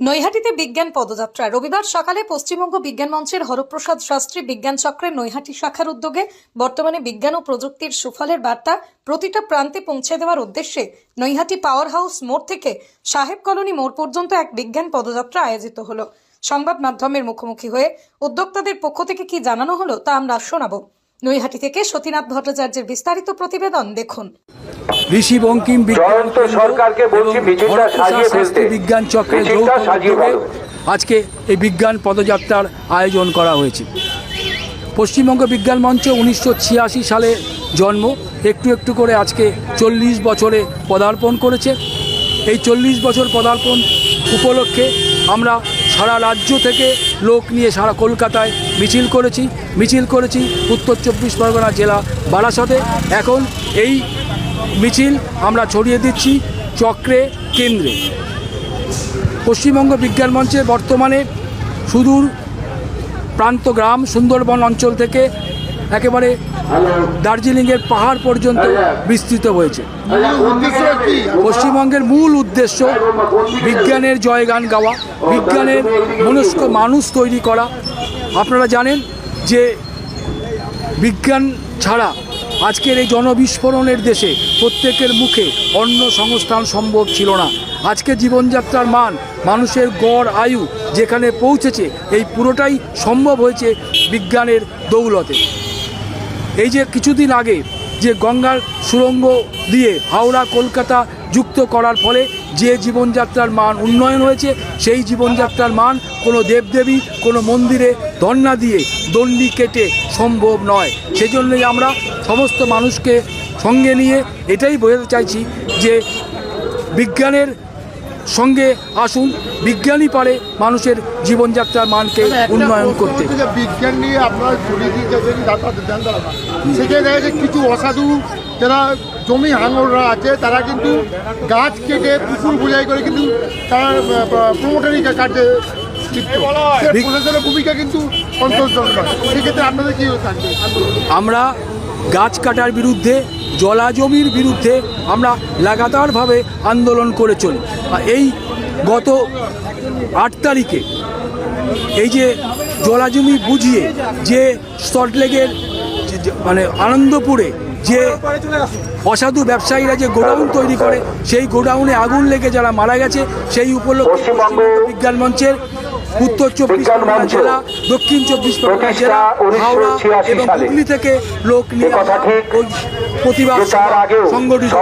নৈহাটিতে বিজ্ঞান পদযাত্রা। রবিবার সকালে পশ্চিমবঙ্গ বিজ্ঞান মঞ্চের হরপ্রসাদ শাস্ত্রী বিজ্ঞান চক্রের নৈহাটি শাখার উদ্যোগে বর্তমানে বিজ্ঞান ও প্রযুক্তির সুফলের বার্তা প্রতিটা প্রান্তে পৌঁছে দেওয়ার উদ্দেশ্যে নৈহাটি পাওয়ার হাউস মোড় থেকে সাহেব কলোনি মোড় পর্যন্ত এক বিজ্ঞান পদযাত্রা আয়োজিত হলো। সংবাদ মাধ্যমের মুখোমুখি হয়ে উদ্যোক্তাদের পক্ষ থেকে কি জানানো হলো তা আমরা শোনাবো। নৈহাটি থেকে সতীনাথ ভট্টাচার্যের বিস্তারিত প্রতিবেদন দেখুন। ঋষি বঙ্কিম বিজ্ঞান জয়ন্ত সরকারকে বলছি মিছিলটা সাজিয়ে ফেলতে। বিজ্ঞান। আজকে এই বিজ্ঞান পদযাত্রার আয়োজন করা হয়েছে। পশ্চিমবঙ্গ বিজ্ঞান মঞ্চ উনিশশো ছিয়াশি সালে জন্ম। একটু একটু করে আজকে চল্লিশ বছরে পদার্পণ করেছে। এই চল্লিশ বছর পদার্পণ উপলক্ষে আমরা সারা রাজ্য থেকে লোক নিয়ে সারা কলকাতায় মিছিল করেছি। মিছিল করেছি উত্তর চব্বিশ পরগনা জেলা বারাসতে। এখন এই মিছিল আমরা ছড়িয়ে দিচ্ছি চক্রে কেন্দ্রে। পশ্চিমবঙ্গ বিজ্ঞান মঞ্চে বর্তমানে সুদূর প্রান্ত গ্রাম সুন্দরবন অঞ্চল থেকে একেবারে দার্জিলিংয়ের পাহাড় পর্যন্ত বিস্তৃত হয়েছে। পশ্চিমবঙ্গের মূল উদ্দেশ্য বিজ্ঞানের জয়গান গাওয়া, বিজ্ঞানের মনস্ক মানুষ তৈরি করা। আপনারা জানেন যে বিজ্ঞান ছাড়া আজকের এই জনবিস্ফোরণের দেশে প্রত্যেকের মুখে অন্য সংস্থান সম্ভব ছিল না। আজকে জীবনযাত্রার মান, মানুষের গড় আয়ু যেখানে পৌঁছেছে, এই পুরোটাই সম্ভব হয়েছে বিজ্ঞানের দৌলতে। এই যে কিছুদিন আগে যে গঙ্গার সুরঙ্গ দিয়ে হাওড়া কলকাতা যুক্ত করার ফলে যে জীবনযাত্রার মান উন্নয়ন হয়েছে সেই জীবনযাত্রার মান কোনো দেবদেবী কোনো মন্দিরে ধর্ণা দিয়ে দণ্ডি কেটে সম্ভব নয় সেজন্যই আমরা সমস্ত মানুষকে সঙ্গে নিয়ে এটাই বোঝাতে চাইছি যে বিজ্ঞানের সঙ্গে আসুন বিজ্ঞানই পারে মানুষের জীবনযাত্রার মানকে উন্নয়ন করতে বিজ্ঞান নিয়ে আপনারা। সেখানে দেখা কিছু অসাধু যারা জমি হাঙররা আছে তারা কিন্তু গাছ কেটে পুকুর বোঝাই করে কিন্তু তারা প্রমোটারি কাটে প্রশাসনের ভূমিকা কিন্তু সন্তোষজনক। সেক্ষেত্রে আপনাদের কি থাকবে? আমরা গাছ কাটার বিরুদ্ধে জলা জমির বিরুদ্ধে আমরা লাগাতারভাবে আন্দোলন করে চলি। আর এই গত আট তারিখে এই যে জলা জমি বুঝিয়ে যে সল্টলেকের মানে আনন্দপুরে যে অসাধু ব্যবসায়ীরা যে গোডাউন তৈরি করে সেই গোডাউনে আগুন লেগে যারা মারা গেছে সেই উপলক্ষে বিজ্ঞান মঞ্চের উত্তর চব্বিশ পরগনা জেলা দক্ষিণ চব্বিশ পরগনা জেলা হাওড়া এবং হুগলি থেকে লোক নিয়ে প্রতিবাদ সংগঠিত।